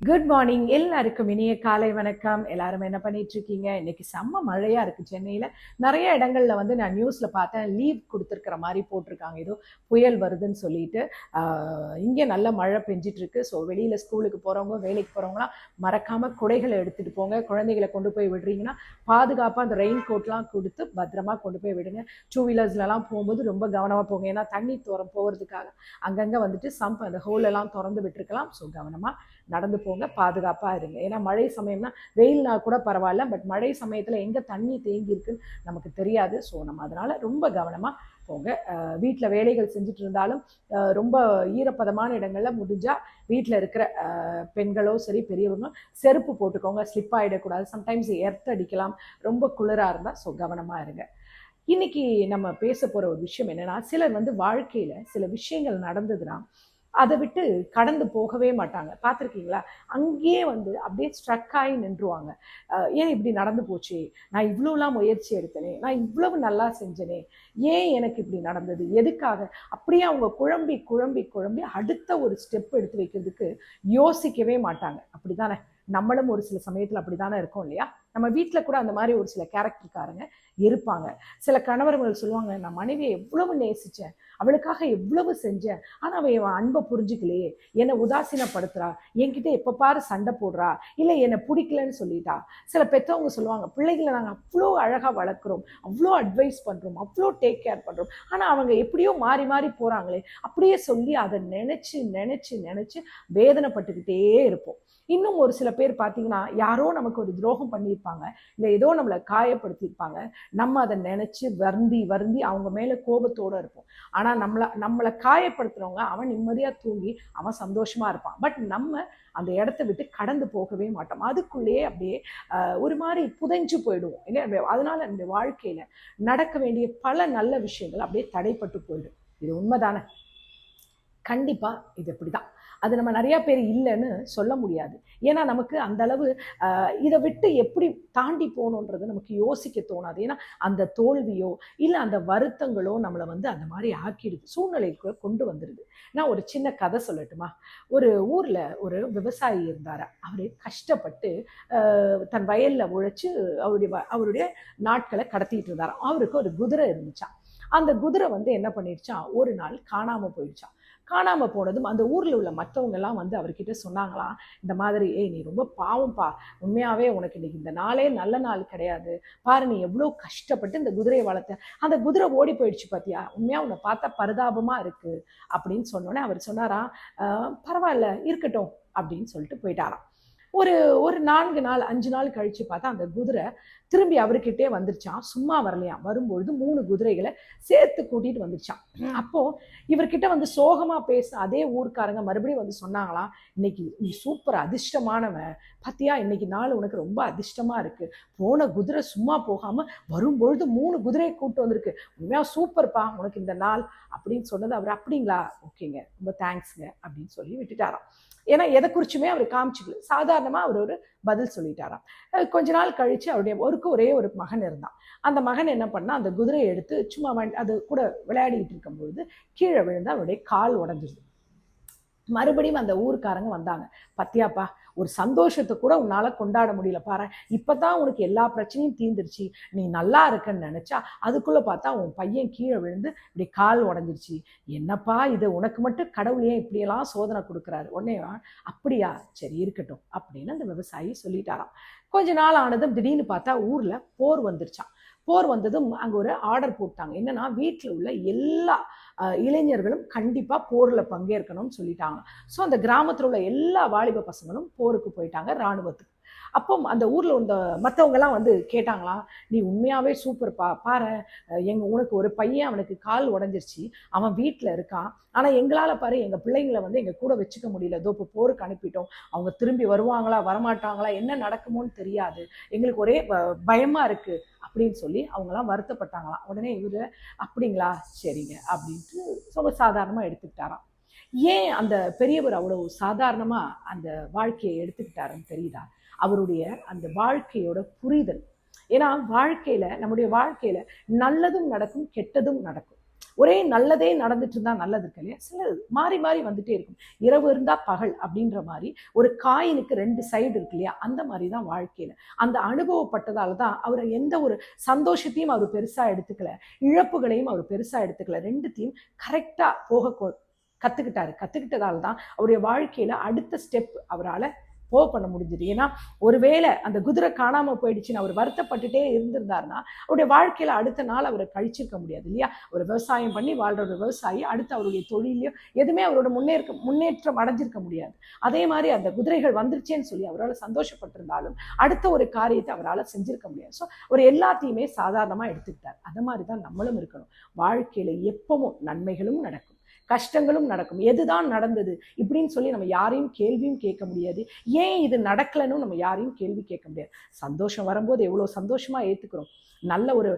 Good morning எல்லாருக்கும் இனிய காலை வணக்கம். எல்லாரும் என்ன பண்ணிட்டு இருக்கீங்க இன்னைக்கு செம்ம மழையா இருக்கு சென்னையில. நிறைய இடங்கள்ல வந்து நான் நியூஸ்ல பார்த்தேன் லீவ் கொடுத்துருக்கிற மாதிரி போட்டிருக்காங்க. ஏதோ புயல் வருதுன்னு சொல்லிட்டு இங்கே இங்க நல்ல மழை பெஞ்சிட்டு இருக்கு ஸோ வெளியில ஸ்கூலுக்கு போறவங்க வேலைக்கு போறவங்களாம் மறக்காம குடைகளை எடுத்துட்டு போங்க. குழந்தைகளை கொண்டு போய் விடுறீங்கன்னா பாதுகாப்பா அந்த ரெயின் கோட்லாம் கொடுத்து பத்திரமா கொண்டு போய் விடுங்க. டூ வீலர்ஸ்லலாம் போகும்போது ரொம்ப கவனமா போங்க. ஏன்னா தண்ணி தோற போகிறதுக்காக அங்கங்க வந்துட்டு சம்ப் அந்த ஹோல் எல்லாம் திறந்து விட்டுருக்கலாம். ஸோ கவனமா நடந்து போங்க பாதுகாப்பாக இருங்க. ஏன்னா மழை சமயம்னா வெயில்னா கூட பரவாயில்ல பட் மழை சமயத்தில் எங்கே தண்ணி தேங்கி இருக்குன்னு நமக்கு தெரியாது. ஸோ நம்ம அதனால் ரொம்ப கவனமாக போங்க. வீட்டில் வேலைகள் செஞ்சுட்டு இருந்தாலும் ரொம்ப ஈரப்பதமான இடங்களில் முடிஞ்சால் வீட்டில் இருக்கிற பெண்களோ சரி பெரியவங்க செருப்பு போட்டுக்கோங்க ஸ்லிப் ஆகிடக்கூடாது சம்டைம்ஸ் எர்த் அடிக்கலாம் ரொம்ப குளிராக இருந்தால் ஸோ கவனமாக இருங்க. இன்னைக்கு நம்ம பேச போகிற ஒரு விஷயம் என்னன்னா சிலர் வந்து வாழ்க்கையில் சில விஷயங்கள் நடந்ததுன்னா அதை விட்டு கடந்து போகவே மாட்டாங்க. பார்த்துருக்கீங்களா? அங்கேயே வந்து அப்படியே ஸ்ட்ரக் ஆகி நின்றுவாங்க. ஏன் இப்படி நடந்து போச்சு? நான் இவ்வளோலாம் முயற்சி எடுத்தனே. நான் இவ்வளவு நல்லா செஞ்சனே. ஏன் எனக்கு இப்படி நடந்தது? எதுக்காக? அப்படியே அவங்க குழம்பி குழம்பி குழம்பி அடுத்த ஒரு ஸ்டெப் எடுத்து வைக்கிறதுக்கு யோசிக்கவே மாட்டாங்க. அப்படி தானே நம்மளும் ஒரு சில சமயத்தில் அப்படி தானே இருக்கோம் இல்லையா? நம்ம வீட்டில் கூட அந்த மாதிரி ஒரு சில கேரக்டர்காரங்க இருப்பாங்க. சில கணவர்கள் சொல்லுவாங்க நான் மனைவியை எவ்வளவு நேசிச்சேன் அவளுக்காக எவ்வளவு செஞ்சேன் ஆனால் அவன் என் அன்பை புரிஞ்சுக்கலையே என்னை உதாசீனப்படுத்துறா என்கிட்ட எப்போ பாரு சண்டை போடுறா இல்லை என்னை பிடிக்கலன்னு சொல்லிட்டா. சில பெற்றவங்க சொல்லுவாங்க பிள்ளைகளை நாங்கள் அவ்வளோ அழகாக வளர்க்குறோம் அவ்வளோ அட்வைஸ் பண்ணுறோம் அவ்வளோ டேக் கேர் பண்ணுறோம் ஆனால் அவங்க எப்படியோ மாறி மாறி போகிறாங்களே அப்படியே சொல்லி அதை நினச்சி நினச்சி நினச்சி வேதனைப்பட்டுக்கிட்டே இருப்போம். இன்னும் ஒரு சில பேர் பார்த்தீங்கன்னா யாரோ நமக்கு ஒரு துரோகம் பண்ணியிருப்பாங்க இல்லை ஏதோ நம்மளை காயப்படுத்தியிருப்பாங்க நம்ம அதை நினச்சி வருந்தி வருந்தி அவங்க மேலே கோபத்தோடு இருப்போம். ஆனால் நம்மளை நம்மளை காயப்படுத்துறவங்க அவன் நிம்மதியாக தூங்கி அவன் சந்தோஷமாக இருப்பான். பட் நம்ம அந்த இடத்த விட்டு கடந்து போகவே மாட்டோம். அதுக்குள்ளேயே அப்படியே ஒரு மாதிரி புதைஞ்சு போயிடுவோம். இல்லை அதனால இந்த வாழ்க்கையில் நடக்க வேண்டிய பல நல்ல விஷயங்கள் அப்படியே தடைப்பட்டு போயிடும். இது உண்மைதானே? கண்டிப்பாக இது இப்படி தான் அது நம்ம நிறையா பேர் இல்லைன்னு சொல்ல முடியாது. ஏன்னா நமக்கு அந்த அளவு இதை விட்டு எப்படி தாண்டி போகணுன்றது நமக்கு யோசிக்க தோணாது. ஏன்னா அந்த தோல்வியோ இல்லை அந்த வருத்தங்களோ நம்மளை வந்து அந்த மாதிரி ஆக்கிடுது. சூழ்நிலைக்கு கொண்டு வந்துடுது. நான் ஒரு சின்ன கதை சொல்லட்டுமா? ஒரு ஊரில் ஒரு விவசாயி இருந்தார். அவர் கஷ்டப்பட்டு தன் வயலில் உழைச்சி அவருடைய வ- அவருடைய நாட்களை கடத்திட்டு இருந்தாராம் அவருக்கு ஒரு குதிரை இருந்துச்சான் அந்த குதிரை வந்து என்ன பண்ணிடுச்சான் ஒரு நாள் காணாமல் போயிடுச்சான் காணாமல் போனதும் அந்த ஊரில் உள்ள மற்றவங்கெல்லாம் வந்து அவர்கிட்ட சொன்னாங்களாம் இந்த மாதிரி ஏய் நீ ரொம்ப பாவம்ப்பா. உண்மையாகவே உனக்கு இன்னைக்கு இந்த நாளே நல்ல நாள் கிடையாது. பாரு நீ எவ்வளோ கஷ்டப்பட்டு இந்த குதிரையை வளர்த்த. அந்த குதிரை ஓடி போயிடுச்சு பார்த்தியா உண்மையாக உன்னை பார்த்தா பரிதாபமாக இருக்குது அப்படின்னு சொன்னோன்னே அவர் சொன்னாராம் பரவாயில்ல இருக்கட்டும். அப்படின்னு சொல்லிட்டு போயிட்டாராம். ஒரு ஒரு நான்கு நாள் அஞ்சு நாள் கழிச்சு பார்த்தா அந்த குதிரை திரும்பி அவர்கிட்டே வந்துருச்சான் சும்மா வரலையாம். வரும்பொழுது மூணு குதிரைகளை சேர்த்து கூட்டிகிட்டு வந்துருச்சான் அப்போது இவர்கிட்ட வந்து சோகமாக பேச அதே ஊர்க்காரங்க மறுபடியும் வந்து சொன்னாங்களாம் இன்னைக்கு நீ சூப்பர் அதிர்ஷ்டமானவன். பார்த்தியா இன்னைக்கு நாள் உனக்கு ரொம்ப அதிர்ஷ்டமாக இருக்குது போன குதிரை சும்மா போகாமல் வரும்பொழுது மூணு குதிரையை கூப்பிட்டு வந்திருக்கு. உண்மையாக சூப்பர்ப்பா உனக்கு இந்த நாள் அப்படின்னு சொன்னது அவர் அப்படிங்களா? ஓகேங்க. ரொம்ப தேங்க்ஸுங்க அப்படின்னு சொல்லி விட்டுட்டாராம். ஏன்னா எதை குறிச்சுமே அவர் காமிச்சுக்கல. சாதாரணமாக அவர் ஒரு பதில் சொல்லிட்டாராம். கொஞ்ச நாள் கழித்து அவருடைய ஒருக்கு ஒரே ஒரு மகன் இருந்தான். அந்த மகன் என்ன பண்ணால் அந்த குதிரையை எடுத்து சும்மா அது கூட விளையாடிட்டு இருக்கும்பொழுது கீழே விழுந்து அவருடைய கால் உடஞ்சிருது. மறுபடியும் அந்த ஊருக்காரங்க வந்தாங்க. பத்தியாப்பா ஒரு சந்தோஷத்தை கூட உன்னால் கொண்டாட முடியல. பாரு இப்பதான் உனக்கு எல்லா பிரச்சனையும் தீந்துருச்சு நீ நல்லா இருக்கன்னு நினச்சா அதுக்குள்ளே பார்த்தா உன் பையன் கீழே விழுந்து இப்படி கால் உடஞ்சிருச்சு. என்னப்பா இது? உனக்கு மட்டும் கடவுள் ஏன் இப்படியெல்லாம் சோதனை கொடுக்குறாரு? உடனே அப்படியா? சரி இருக்கட்டும். அப்படின்னு அந்த விவசாயி சொல்லிட்டாராம். கொஞ்ச நாள் ஆனதும் திடீர்னு பார்த்தா ஊரில் போர் வந்துருச்சான் போர் வந்ததும் அங்கே ஒரு ஆர்டர் போட்டாங்க. என்னன்னா வீட்டில் உள்ள எல்லா இளைஞர்களும் கண்டிப்பாக போரில் பங்கேற்கணும்னு சொல்லிட்டாங்க. ஸோ அந்த கிராமத்தில் உள்ள எல்லா வாலிப பசங்களும் போருக்கு போயிட்டாங்க ராணுவத்துக்கு அப்போ அந்த ஊரில் இந்த மற்றவங்கலாம் வந்து கேட்டாங்களாம் நீ உண்மையாகவே சூப்பர்ப்பா பாரு எங்கள் உனக்கு ஒரு பையன் அவனுக்கு கால் உடஞ்சிருச்சு அவன் வீட்டில் இருக்கான். ஆனால் எங்களால் பாரு எங்கள் பிள்ளைங்களை வந்து எங்கள் கூட வச்சுக்க முடியல. இதோ இப்போ போருக்கு அனுப்பிட்டோம். அவங்க திரும்பி வருவாங்களா வரமாட்டாங்களா என்ன நடக்குமோன்னு தெரியாது. எங்களுக்கு ஒரே ப- இருக்குது அப்படின்னு சொல்லி அவங்களாம் வருத்தப்பட்டாங்களாம். உடனே இவர் அப்படிங்களா சரிங்க அப்படின்ட்டு ரொம்ப சாதாரணமாக எடுத்துக்கிட்டாராம். ஏன் அந்த பெரியவர் அவ்வளவு சாதாரணமாக அந்த வாழ்க்கையை எடுத்துக்கிட்டாருன்னு தெரியுதா? அவருடைய அந்த வாழ்க்கையோட புரிதல். ஏன்னா வாழ்க்கையில நம்முடைய வாழ்க்கையில நல்லதும் நடக்கும் கெட்டதும் நடக்கும். ஒரே நல்லதே நடந்துட்டு இருந்தா நல்லது இருக்கு இல்லையா? சில மாறி மாறி வந்துட்டே இருக்கும். இரவு இருந்தா பகல் அப்படின்ற மாதிரி ஒரு காயினுக்கு ரெண்டு சைடு இருக்கு இல்லையா? அந்த மாதிரி தான் வாழ்க்கையில. அந்த அனுபவப்பட்டதால தான் அவர் எந்த ஒரு சந்தோஷத்தையும் அவர் பெருசா எடுத்துக்கல இழப்புகளையும் அவர் பெருசா எடுத்துக்கல. ரெண்டுத்தையும் கரெக்டா போக கொ- கத்துக்கிட்டாரு. கத்துக்கிட்டதால தான் அவருடைய வாழ்க்கையில அடுத்த ஸ்டெப் அவரால் போ பண்ண முடிஞ்சது. ஏன்னா ஒருவேளை அந்த குதிரை காணாமல் போயிடுச்சுன்னு அவர் வருத்தப்பட்டுட்டே இருந்திருந்தாருன்னா அவருடைய வாழ்க்கையில் அடுத்த நாள் அவரை கழிச்சிருக்க முடியாது இல்லையா? ஒரு விவசாயம் பண்ணி வாழ்கிற ஒரு விவசாயி அடுத்து அவருடைய தொழிலையோ எதுவுமே அவரோட முன்னேற்க முன்னேற்றம் அடைஞ்சிருக்க முடியாது. அதே மாதிரி அந்த குதிரைகள் வந்துருச்சேன்னு சொல்லி அவரால் சந்தோஷப்பட்டிருந்தாலும் அடுத்த ஒரு காரியத்தை அவரால் செஞ்சிருக்க முடியாது. ஸோ அவர் எல்லாத்தையுமே சாதாரணமாக எடுத்துக்கிட்டார். அது மாதிரி தான் நம்மளும் இருக்கணும். வாழ்க்கையில் எப்பவும் நன்மைகளும் நடக்கும். கஷ்டங்களும் நடக்கும். எதுதான் நடந்தது? இப்படின்னு சொல்லி நம்ம யாரையும் கேள்வியும் கேட்க முடியாது. ஏன் இது நடக்கலைன்னு நம்ம யாரையும் கேள்வி கேட்க முடியாது. சந்தோஷம் வரும்போது எவ்வளோ சந்தோஷமாக ஏற்றுக்கிறோம் நல்ல ஒரு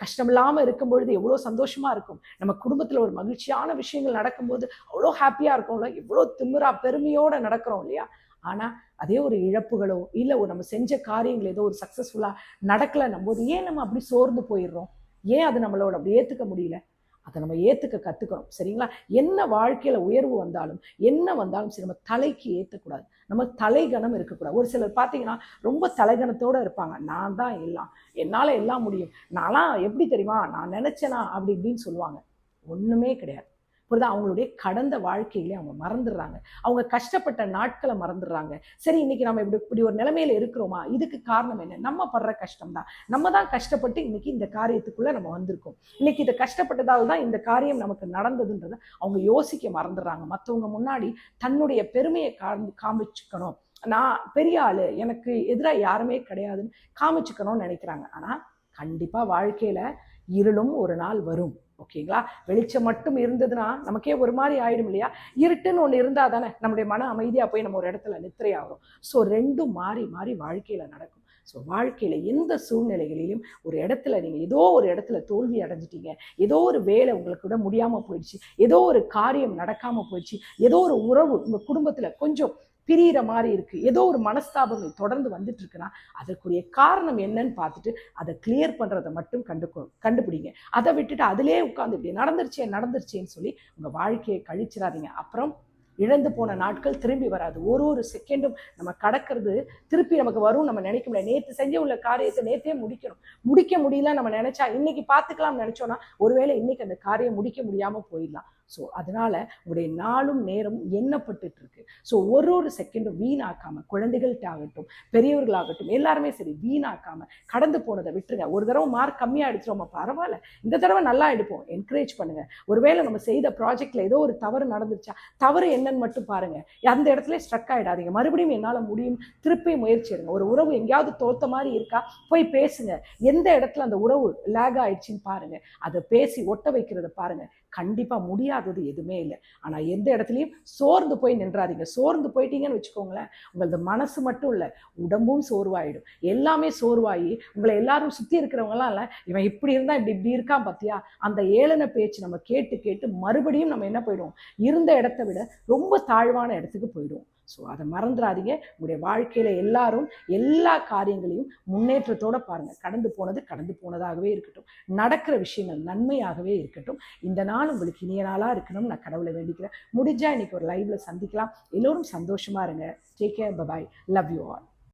கஷ்டம் இல்லாமல் இருக்கும் பொழுது எவ்வளோ சந்தோஷமாக இருக்கும்? நம்ம குடும்பத்தில் ஒரு மகிழ்ச்சியான விஷயங்கள் நடக்கும்போது அவ்வளோ ஹாப்பியாக இருக்கும்ல? எவ்வளோ திமிரா பெருமையோடு நடக்கிறோம் இல்லையா? ஆனால் அதே ஒரு இழப்புகளோ இல்லை ஒரு நம்ம செஞ்ச காரியங்கள் ஏதோ ஒரு சக்ஸஸ்ஃபுல்லாக நடக்கலைன்னும் போது ஏன் நம்ம அப்படி சோர்ந்து போயிடுறோம்? ஏன் அது நம்மளோட அப்படி ஏற்றுக்க முடியல? அதை நம்ம ஏற்றுக்க கற்றுக்கணும் சரிங்களா? என்ன வாழ்க்கையில் உயர்வு வந்தாலும் என்ன வந்தாலும் சரி நம்ம தலைக்கு ஏற்றக்கூடாது நம்ம தலைகணம் இருக்கக்கூடாது. ஒரு சிலர் பார்த்தீங்கன்னா ரொம்ப தலைகணத்தோடு இருப்பாங்க. நான் தான் எல்லாம். என்னால் எல்லாம் முடியும். நான்லாம் எப்படி தெரியுமா? நான் நினச்சேனா? அப்படி இப்படின்னு சொல்லுவாங்க. ஒன்றுமே கிடையாது. புரியுதா? அவங்களுடைய கடந்த வாழ்க்கையிலே அவங்க மறந்துடுறாங்க. அவங்க கஷ்டப்பட்ட நாட்களை மறந்துடுறாங்க. சரி இன்னைக்கு நம்ம இப்படி இப்படி ஒரு நிலைமையில இருக்கிறோமா? இதுக்கு காரணம் என்ன? நம்ம படுற கஷ்டம் தான் நம்ம தான் கஷ்டப்பட்டு இன்னைக்கு இந்த காரியத்துக்குள்ள நம்ம வந்திருக்கோம். இன்னைக்கு இதை கஷ்டப்பட்டதால் தான் இந்த காரியம் நமக்கு நடந்ததுன்றதை அவங்க யோசிக்க மறந்துடுறாங்க. மற்றவங்க முன்னாடி தன்னுடைய பெருமையை காமி காமிச்சுக்கணும். நான் பெரிய ஆளு. எனக்கு எதிராக யாருமே கிடையாதுன்னு காமிச்சுக்கணும்னு நினைக்கிறாங்க. ஆனா கண்டிப்பா வாழ்க்கையில இருளும் ஒரு நாள் வரும். ஓகேங்களா? வெளிச்சம் மட்டும் இருந்ததுன்னா நமக்கே ஒரு மாதிரி ஆயிடும் இல்லையா? இருட்டுன்னு ஒன்று இருந்தால் தானே நம்முடைய மன அமைதியாக போய் நம்ம ஒரு இடத்துல நித்திரை ஆகிறோம் ஸோ ரெண்டும் மாறி மாறி வாழ்க்கையில் நடக்கும். ஸோ வாழ்க்கையில் எந்த சூழ்நிலைகளிலும் ஒரு இடத்துல நீங்கள் ஏதோ ஒரு இடத்துல தோல்வி அடைஞ்சிட்டீங்க. ஏதோ ஒரு வேலை உங்களுக்கு விட முடியாமல் போயிடுச்சு. ஏதோ ஒரு காரியம் நடக்காமல் போயிடுச்சு. ஏதோ ஒரு உறவு உங்கள் குடும்பத்தில் கொஞ்சம் பிரியிற மாதிரி இருக்கு. ஏதோ ஒரு மனஸ்தாபங்கள் தொடர்ந்து வந்துட்டு இருக்குன்னா அதற்குரிய காரணம் என்னன்னு பார்த்துட்டு அதை கிளியர் பண்ணுறதை மட்டும் கண்டு கண்டுபிடிங்க. அதை விட்டுட்டு அதிலே உட்காந்து இப்படி நடந்துருச்சே நடந்துருச்சேன்னு சொல்லி உங்கள் வாழ்க்கையை கழிச்சிடாதீங்க. அப்புறம் இழந்து போன நாட்கள் திரும்பி வராது. ஒரு ஒரு செகண்டும் நம்ம கடக்கிறது திருப்பி நமக்கு வரும் நம்ம நினைக்க முடியாது. நேற்று செஞ்ச உள்ள காரியத்தை நேற்றே முடிக்கணும். முடிக்க முடியல நம்ம நினைச்சா இன்னைக்கு பார்த்துக்கலாம் நினைச்சோம்னா ஒருவேளை இன்னைக்கு அந்த காரியம் முடிக்க முடியாமல் போயிடலாம். ஸோ அதனால உங்களுடைய நாளும் நேரமும் எண்ணப்பட்டுட்டு இருக்கு ஸோ ஒரு ஒரு செகண்டும் வீணாக்காமல் குழந்தைகள்கிட்ட ஆகட்டும் பெரியவர்களாகட்டும் எல்லாருமே சரி வீணாக்காமல் கடந்து போனதை விட்டுருங்க. ஒரு தடவை மார்க் கம்மியாக எடுத்துருவோம் பரவாயில்ல. இந்த தடவை நல்லா எடுப்போம். என்கரேஜ் பண்ணுங்கள் ஒருவேளை நம்ம செய்த ப்ராஜெக்டில் ஏதோ ஒரு தவறு நடந்துருச்சா தவறு என்னன்னு மட்டும் பாருங்க. அந்த இடத்துல ஸ்ட்ரக் ஆகிடாதீங்க மறுபடியும் என்னால் முடியும் திருப்பி முயற்சி எடுங்க. ஒரு உறவு எங்கேயாவது தோத்த மாதிரி இருக்கா போய் பேசுங்க. எந்த இடத்துல அந்த உறவு லேக் ஆயிடுச்சுன்னு பாருங்கள் அதை பேசி ஒட்ட வைக்கிறத பாருங்கள் கண்டிப்பாக முடியாதது எதுவுமே இல்லை. ஆனால் எந்த இடத்துலையும் சோர்ந்து போய் நின்றாதீங்க. சோர்ந்து போயிட்டீங்கன்னு வச்சுக்கோங்களேன் உங்களது மனசு மட்டும் இல்லை உடம்பும் சோர்வாயிடும். எல்லாமே சோர்வாகி உங்களை எல்லாரும் சுற்றி இருக்கிறவங்களாம் இல்லை இவன் இப்படி இருந்தால் இப்படி இப்படி இருக்கான் பார்த்தியா அந்த ஏளன பேச்சு நம்ம கேட்டு கேட்டு மறுபடியும் நம்ம என்ன போயிடுவோம்? இருந்த இடத்த விட ரொம்ப தாழ்வான இடத்துக்கு போயிடுவோம். ஸோ அதை மறந்துடாதீங்க உங்களுடைய வாழ்க்கையில் எல்லாரும் எல்லா காரியங்களையும் முன்னேற்றத்தோடு பாருங்கள் கடந்து போனது கடந்து போனதாகவே இருக்கட்டும். நடக்கிற விஷயங்கள் நன்மையாகவே இருக்கட்டும். இந்த நாள் உங்களுக்கு இனிய நாளாக இருக்கணும்னு நான் கடவுளை வேண்டிக்கிறேன். முடிஞ்சால் இன்றைக்கி ஒரு லைவில் சந்திக்கலாம். எல்லோரும் சந்தோஷமாக இருங்க. Take care bye bye love you all